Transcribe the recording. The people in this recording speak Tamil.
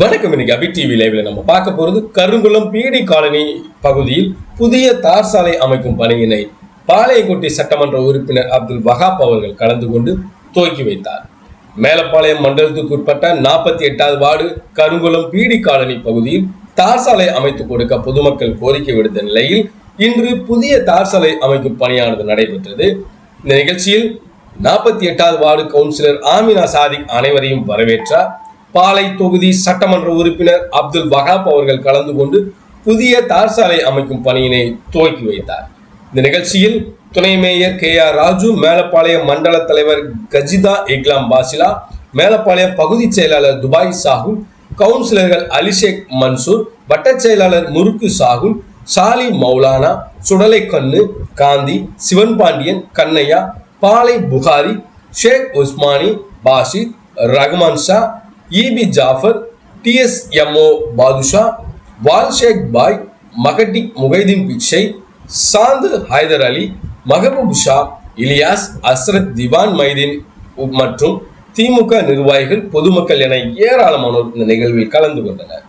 வணக்கம். இன்னைக்கு அபி டிவி லைவ்ல நம்ம பார்க்க போறது கருங்குளம் பீடி காலனி பகுதியில் புதிய தார் சாலை அமைக்கும் பணியினை பாளையங்கோட்டை சட்டமன்ற உறுப்பினர் அப்துல் வஹாப் அவர்கள் கலந்து கொண்டு துவக்கி வைத்தார். மேலப்பாளையம் மண்டலத்துக்கு உட்பட்ட நாற்பத்தி எட்டாவது வார்டு கருங்குளம் பீடி காலனி பகுதியில் தார் சாலை அமைத்து கொடுக்க பொதுமக்கள் கோரிக்கை விடுத்த நிலையில் இன்று புதிய தார் சாலை அமைக்கும் பணியானது நடைபெற்றது. இந்த நிகழ்ச்சியில் நாற்பத்தி எட்டாவது வார்டு கவுன்சிலர் ஆமினா சாதிக் அனைவரையும் வரவேற்றார். பாலை தொகுதி சட்டமன்ற உறுப்பினர் அப்துல் வஹாப் அவர்கள் கலந்து கொண்டு புதிய தார் சாலை அமைக்கும் பணியினை துவக்கி வைத்தார். இந்த நிகழ்ச்சியில் துணை mayor K R Raju Melapalayam மண்டல தலைவர் கஜிதா இக்லாம் பாசிலா மேலப்பாளையம் பகுதி செயலாளர் துபாய் சாகுல் கவுன்சிலர்கள் அலிஷேக் மன்சூர் வட்டச் செயலாளர் முருக்கு சாகுல் சாலி மௌலானா சுடலை கண்ணு காந்தி சிவன் பாண்டியன் கண்ணையா பாலை புகாரி ஷேக் உஸ்மானி பாஷித் ரஹ்மான் ஷா இபி ஜாஃபர் டிஎஸ்எம்ஓ பாதுஷா வால்ஷேக் பாய் மகட்டி முகைதீன் பிச்சை சாந்து ஹைதர் அலி மஹபூப் ஷா இலியாஸ் அஸ்ரத் திவான் மைதீன் மற்றும் திமுக நிர்வாகிகள் பொதுமக்கள் என ஏராளமானோர் இந்த நிகழ்வில் கலந்து கொண்டனர்.